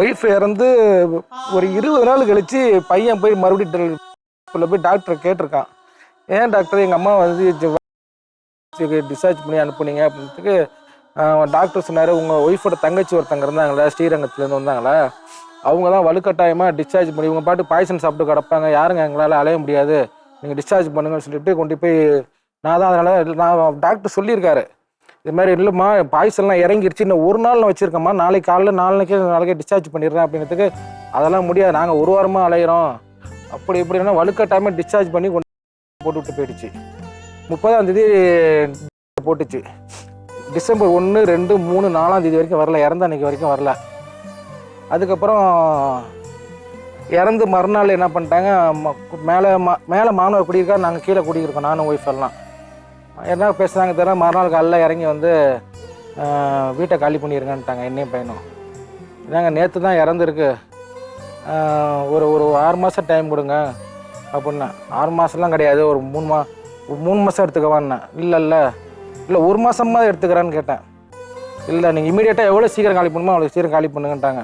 Wife இறந்து ஒரு இருபது நாள் கழித்து பையன் போய் மறுபடியும் போய் டாக்டர் கேட்டிருக்கான். ஏன் டாக்டர் எங்கள் அம்மா வந்து டிஸ்சார்ஜ் பண்ணி அனுப்புனீங்க அப்படின்றதுக்கு டாக்டர் சொன்னார் உங்கள் ஒய்ஃபோட தங்கச்சி ஒருத்தங்க இருந்தாங்களா ஸ்ரீரங்கத்துலேருந்து வந்தாங்களா? அவங்க தான் வலுக்கட்டாயமாக டிஸ்சார்ஜ் பண்ணி இவங்க பாட்டு பாய்சன் சாப்பிட்டு கிடப்பாங்க. யாருங்க எங்களால் அலைய முடியாது. நீங்கள் டிஸ்சார்ஜ் பண்ணுங்கன்னு சொல்லிட்டு கொண்டு போய் நான் தான் அதனால் நான் டாக்டர் சொல்லியிருக்காரு. இது மாதிரி இல்லைம்மா பாய்ச்சல்லாம் இறங்கிருச்சு இன்னும் ஒரு நாள் நான் வச்சுருக்கேம்மா. நாளைக்கு காலைல நாளைக்கே நாளைக்கே டிஸ்சார்ஜ் பண்ணிடுறேன் அப்படின்றதுக்கு அதெல்லாம் முடியாது. நாங்கள் ஒரு வாரமாக அலையிறோம். அப்படி இப்படின்னா வலுக்கட்டாயமாக டிஸ்சார்ஜ் பண்ணி கொண்டு போட்டு விட்டு போயிடுச்சு. முப்பதாம் தேதி போட்டுச்சு. டிசம்பர் ஒன்று ரெண்டு மூணு நாலாம் தேதி வரைக்கும் வரல. இறந்த அன்னைக்கு வரைக்கும் வரல. அதுக்கப்புறம் இறந்து மறுநாள் என்ன பண்ணிட்டாங்க மேலே மா மேலே மாணவர் குடியிருக்கா நாங்கள் கீழே குடியிருக்கோம் நானும் ஒய்ஃப் எல்லாம். என்ன பேசுனாங்க தெரியல. மறுநாள் காலையில் இறங்கி வந்து வீட்டை காலி பண்ணிடுங்கன்ட்டாங்க என்னையும் பையனும். நாங்கள் நேற்று தான் இறந்துருக்கு. ஒரு ஒரு ஆறு மாதம் டைம் கொடுங்க அப்படின்னேன் ஆறு மாதம்லாம் கிடையாது ஒரு மூணு மா மூணு மாதம் எடுத்துக்கவான்னு. இல்லை இல்லை இல்லை ஒரு மாதமாக எடுத்துக்கிறேன்னு கேட்டேன். இல்லை நீங்கள் இமீடியட்டாக எவ்வளோ சீக்கிரம் காலி பண்ணுமோ அவ்வளோ சீக்கிரம் காலி பண்ணுங்கன்ட்டாங்க.